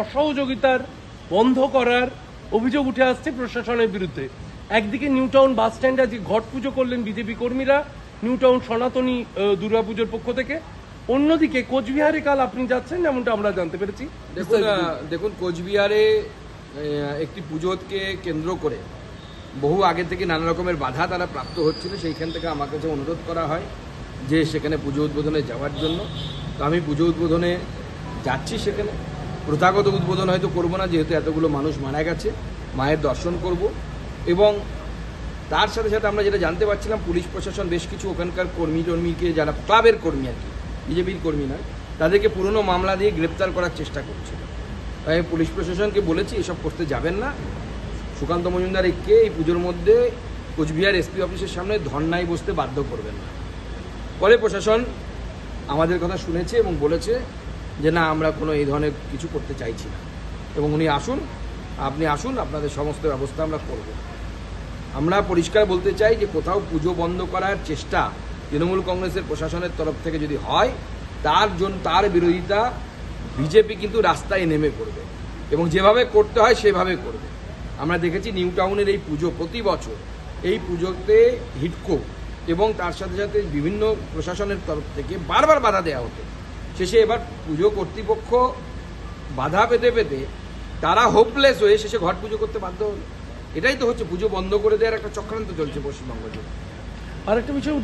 অসহযোগিতার বন্ধ করার অভিযোগ উঠে আসছে প্রশাসনের বিরুদ্ধে। একদিকে নিউ টাউন বাস স্ট্যান্ডে আজকে ঘট পুজো করলেন বিজেপি কর্মীরা নিউ টাউন সনাতনী দুর্গাপুজোর পক্ষ থেকে। অন্যদিকে কোচবিহারে কাল আপনি যাচ্ছেন যেমনটা আমরা জানতে পেরেছি। দেখুন দেখুন কোচবিহারে একটি পুজোকে কেন্দ্র করে। বহু আগে থেকে নানা রকমের বাধা তারা প্রাপ্ত হচ্ছিল সেইখান থেকে আমার কাছে অনুরোধ করা হয় যে সেখানে পুজো উদ্বোধনে যাওয়ার জন্য। তো আমি পুজো উদ্বোধনে যাচ্ছি সেখানে। প্রথাগত উদ্বোধন হয়তো করব না, যেহেতু এতগুলো মানুষ মারা গেছে, মায়ের দর্শন করব। এবং তার সাথে সাথে আমরা যেটা জানতে পারছিলাম, পুলিশ প্রশাসন বেশ কিছু ওখানকার কর্মী টর্মীকে, যারা ক্লাবের কর্মী আর কি, বিজেপির কর্মী নয়, তাদেরকে পুরনো মামলা দিয়ে গ্রেপ্তার করার চেষ্টা করছিল তাই পুলিশ প্রশাসনকে বলেছি, এসব করতে যাবেন না। সুকান্ত মজুমদার একে এই পুজোর মধ্যে কোচবিহার এসপি অফিসের সামনে ধর্নায় বসতে বাধ্য করবেন না। পরে প্রশাসন আমাদের কথা শুনেছে এবং বলেছে যে না, আমরা কোনো এই ধরনের কিছু করতে চাইছি না। এবং উনি আসুন, আপনি আসুন, আপনাদের সমস্ত ব্যবস্থা আমরা করব। আমরা পরিষ্কার বলতে চাই যে, কোথাও পুজো বন্ধ করার চেষ্টা তৃণমূল কংগ্রেসের প্রশাসনের তরফ থেকে যদি হয়, তার জন্য তার বিরোধিতা বিজেপি কিন্তু রাস্তায় নেমে পড়বে। এবং যেভাবে করতে হয়, সেভাবে করবে। আমরা দেখেছি নিউ টাউনের এই পুজো প্রতি বছর এই পুজোতে হিটকো এবং তার সাথে সাথে বিভিন্ন প্রশাসনের তরফ থেকে বারবার বাধা দেওয়া হতো। শেষে এবার পুজো কর্তৃপক্ষ বাধা পেতে পেতে তারা হোপলেস হয়ে শেষে ঘট পুজো করতে বাধ্য হলো। এটাই তো হচ্ছে পুজো বন্ধ করে দেওয়ার একটা চক্রান্ত চলছে পশ্চিমবঙ্গ জুড়ে। আরেকটা বিষয় উঠে